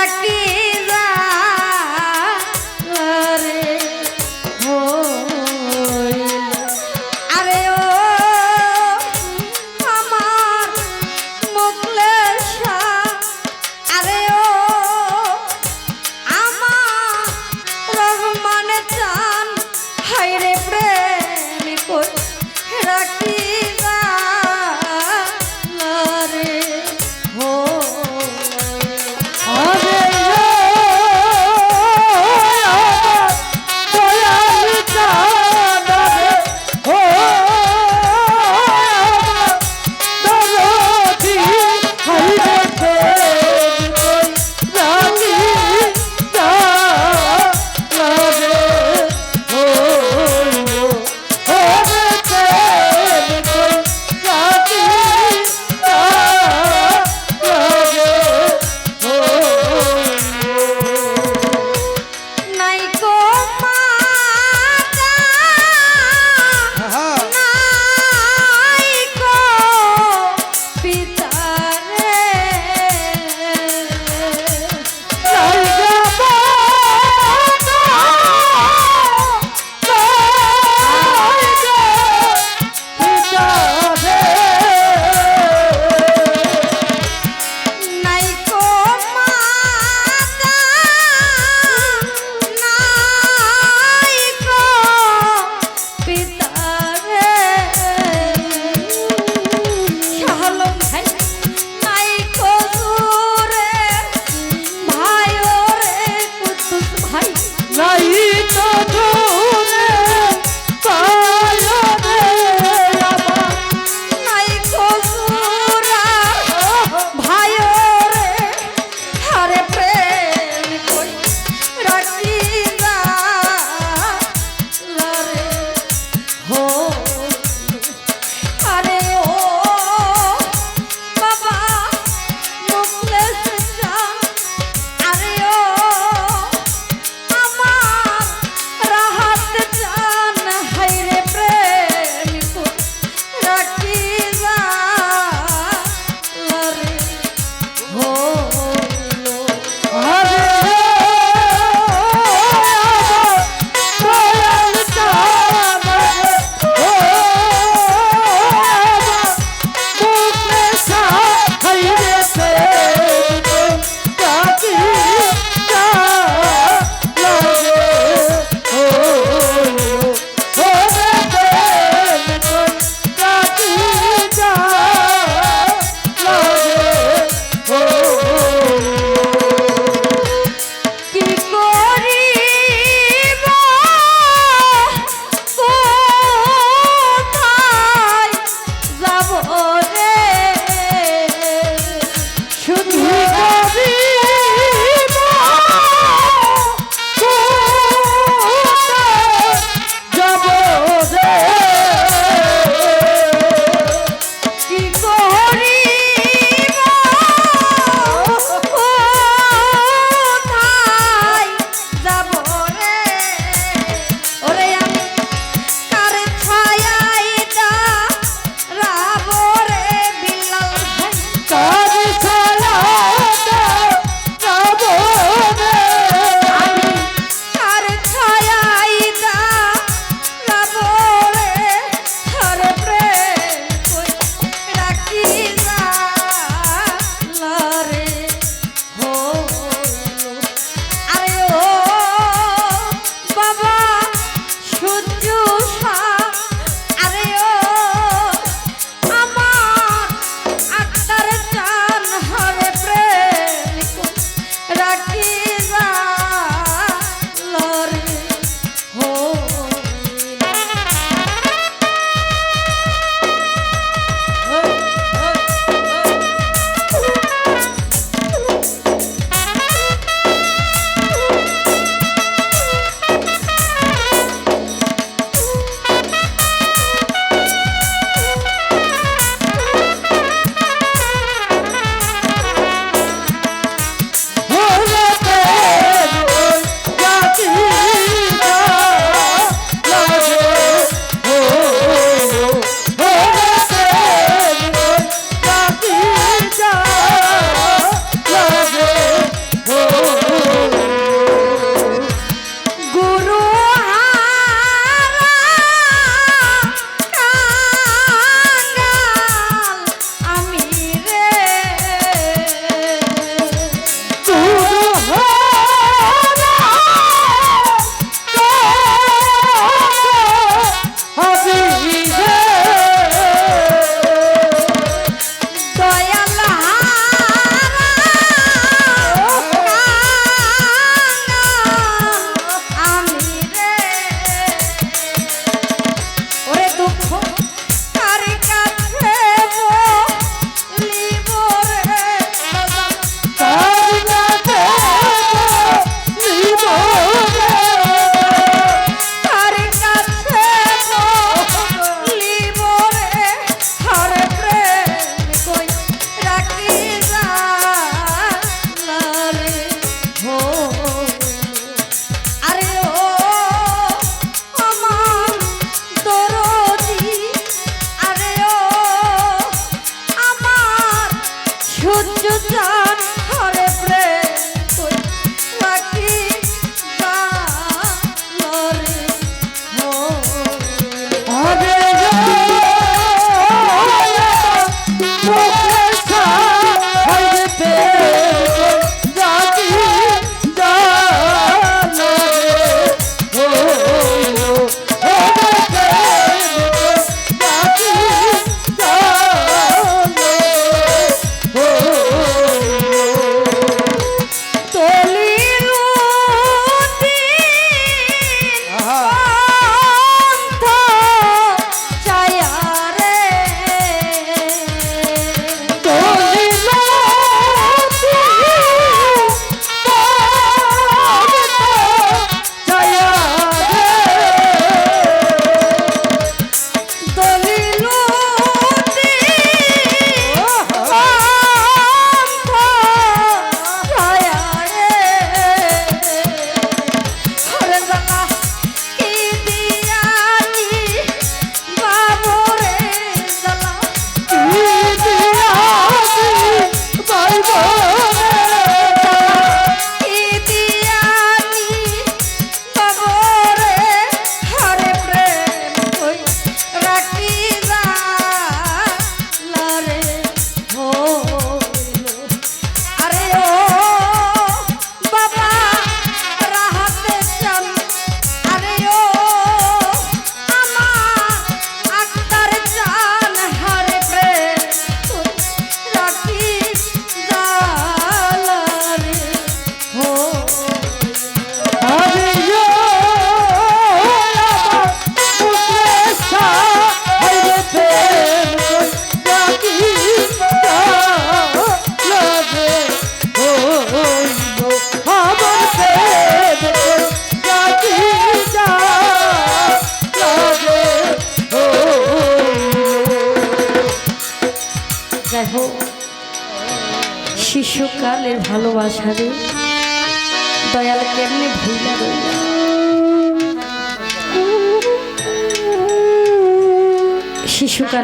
ডাকে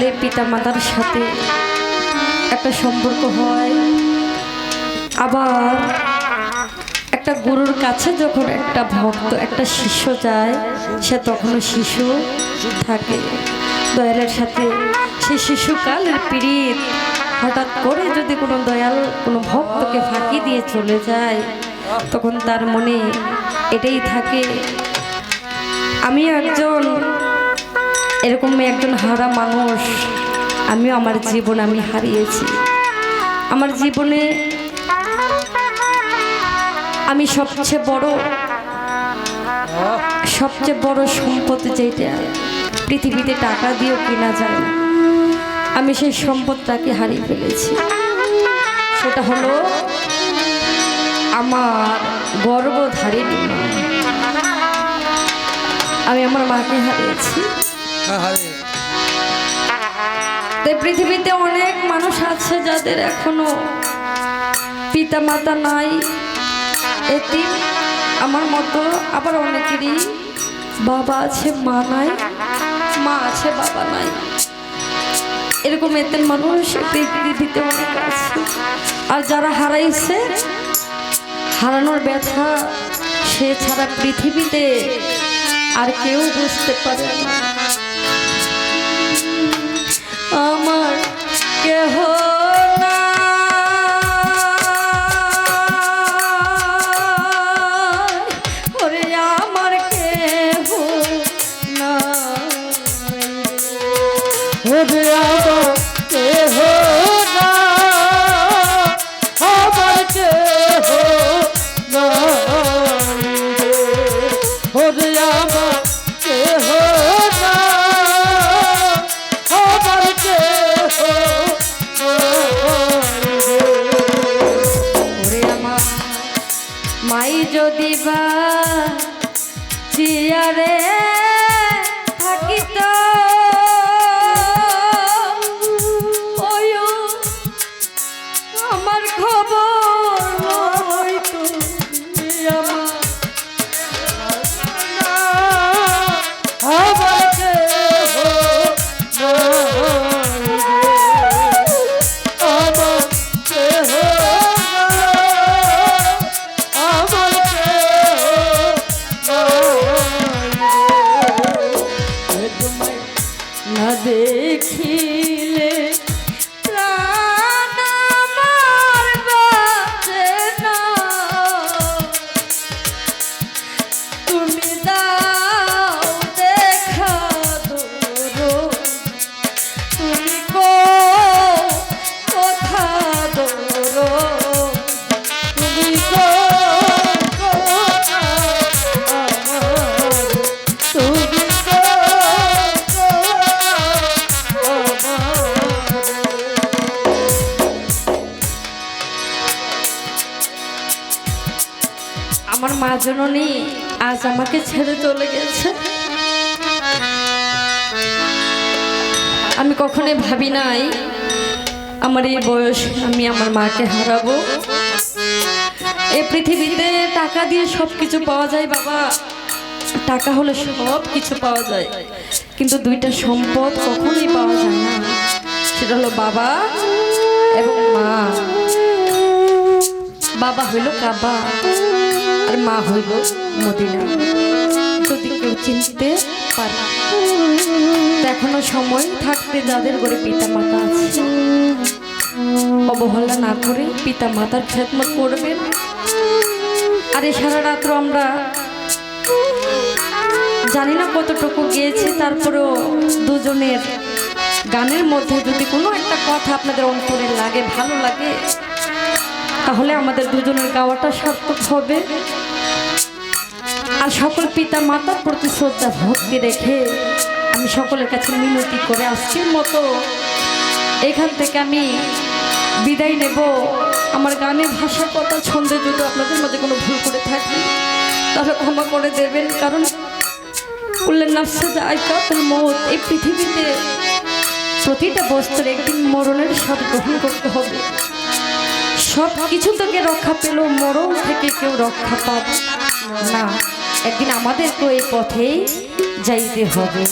শিশুকালে পিতামাতার সাথে একটা সম্পর্ক হয়। আবার একটা গুরুর কাছে যখন একটা ভক্ত, একটা শিষ্য যায়, সে তখনও শিশু থাকে। দয়ালের সাথে সে শিশুকালের পীড়িত হঠাৎ করে যদি কোনো দয়াল, কোনো ভক্তকে ফাঁকি দিয়ে চলে যায়, তখন তার মনে এটাই থাকে, আমি একজন এরকম একজন হারা মানুষ, আমিও আমার জীবন আমি হারিয়েছি। আমার জীবনে আমি সবচেয়ে বড় সবচেয়ে বড় সম্পদ যেটা, পৃথিবীতে টাকা দিয়েও কেনা যায় না। আমি সেই সম্পদটাকে হারিয়ে ফেলেছি। সেটা হলো আমার গর্বধারিণী। আমি আমার মাকে হারিয়েছি। তাই পৃথিবীতে অনেক মানুষ আছে যাদের এখনও পিতা মাতা নাই এটি আমার মতো, আবার অনেকেরই বাবা আছে, মা নাই, মা আছে, বাবা নাই। এরকম এতেন মানুষ পৃথিবীতে অনেক আছে। আর যারা হারাইছে, হারানোর ব্যথা সে ছাড়া পৃথিবীতে আর কেউ বুঝতে পারে না। Yeah. যদি বা না মা জননী আজ আমাকে ছেড়ে চলে গেছে। আমি কখনোই ভাবি নাই, আমার এই বয়স আমি আমার মাকে হারাবো। এই পৃথিবীতে টাকা দিয়ে সব কিছু পাওয়া যায় বাবা। টাকা হলে সব কিছু পাওয়া যায়, কিন্তু দুইটা সম্পদ কখনোই পাওয়া যায় না। সেটা হলো বাবা এবং মা। বাবা হইল কাবা। আর মা হইল মদিনা। যদি কেউ চিনতে পারে। এখনও সময় থাকতে যাদের ঘরে পিতা মাতা আছে। অবহেলা না করে পিতা মাতার খেদমত করবেন। আর এই সারা রাত্র আমরা জানি না কতটুকু গিয়েছি, তারপরেও দুজনের গানের মধ্যে যদি কোনো একটা কথা আপনাদের অন্তরে লাগে, ভালো লাগে, তাহলে আমাদের দুজনের গাওয়াটা সার্থক হবে। আর সকল পিতা মাতার প্রতি শ্রদ্ধা, ভক্তি রেখে আমি সকলের কাছে মিনতি করে আজকের মতো এখান থেকে আমি বিদায় নেব। আমার গানের ভাষা, কথা, ছন্দে যদি আপনাদের মধ্যে কোনো ভুল করে থাকি, তাহলে ক্ষমা করে দেবেন। কারণ মত এই পৃথিবীতে প্রতিটা বস্তুর একদিন মরণের স্বাদ গ্রহণ করতে হবে। সব কিছু থেকে রক্ষা পেল মরণ থেকে কেউ রক্ষা পাবে না। একদিন আমাদেরকে এই পথেই যাইতে হবে।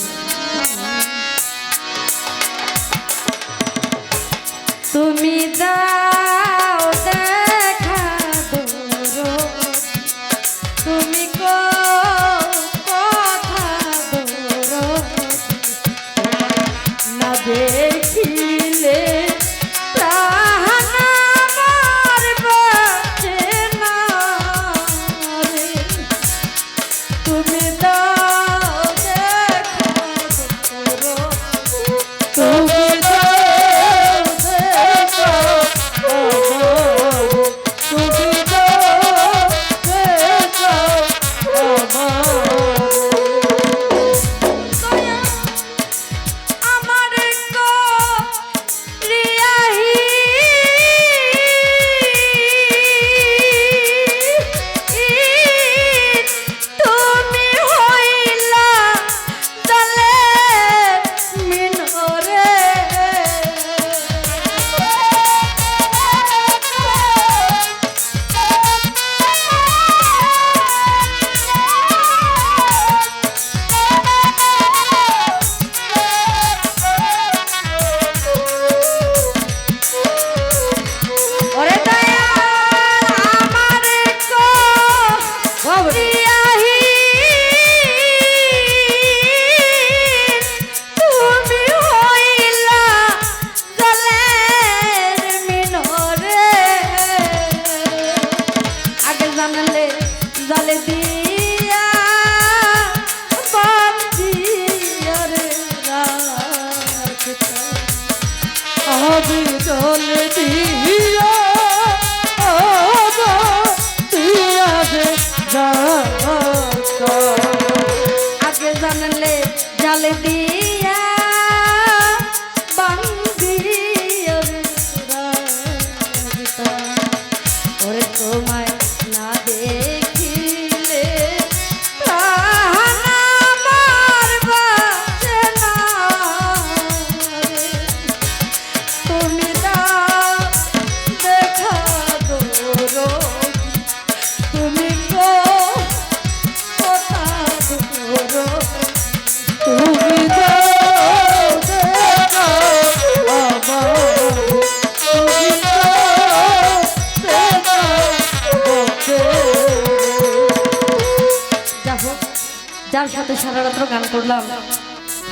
সাথে সারা রাত্র গান করলাম।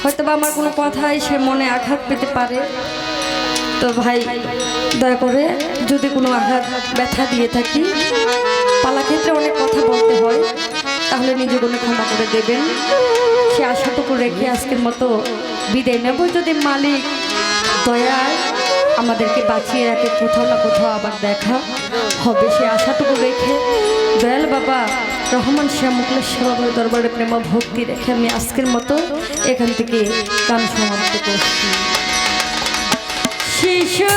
হয়তো বা আমার কোনো কথাই সে মনে আঘাত পেতে পারে। তো ভাই, দয়া করে যদি কোনো আঘাত, ব্যথা দিয়ে থাকি পালা ক্ষেত্রে অনেক কথা বলতে হয়, তাহলে নিজে কোনো ক্ষমা করে দেবেন। সে আশাটুকু রেখে আজকের মতো বিদায় নেব। যদি মালিক দয়ায় আমাদেরকে বাঁচিয়ে রাখে, কোথাও না কোথাও আবার দেখা হবে। সে আশাটুকু রেখে দয়াল বাবা রহমান শ্যামুকলের সেবা দরবারে প্রেম ভক্তি রেখে আমি আজকের মতো এখান থেকে গান সমাপ্ত করছি। শিশু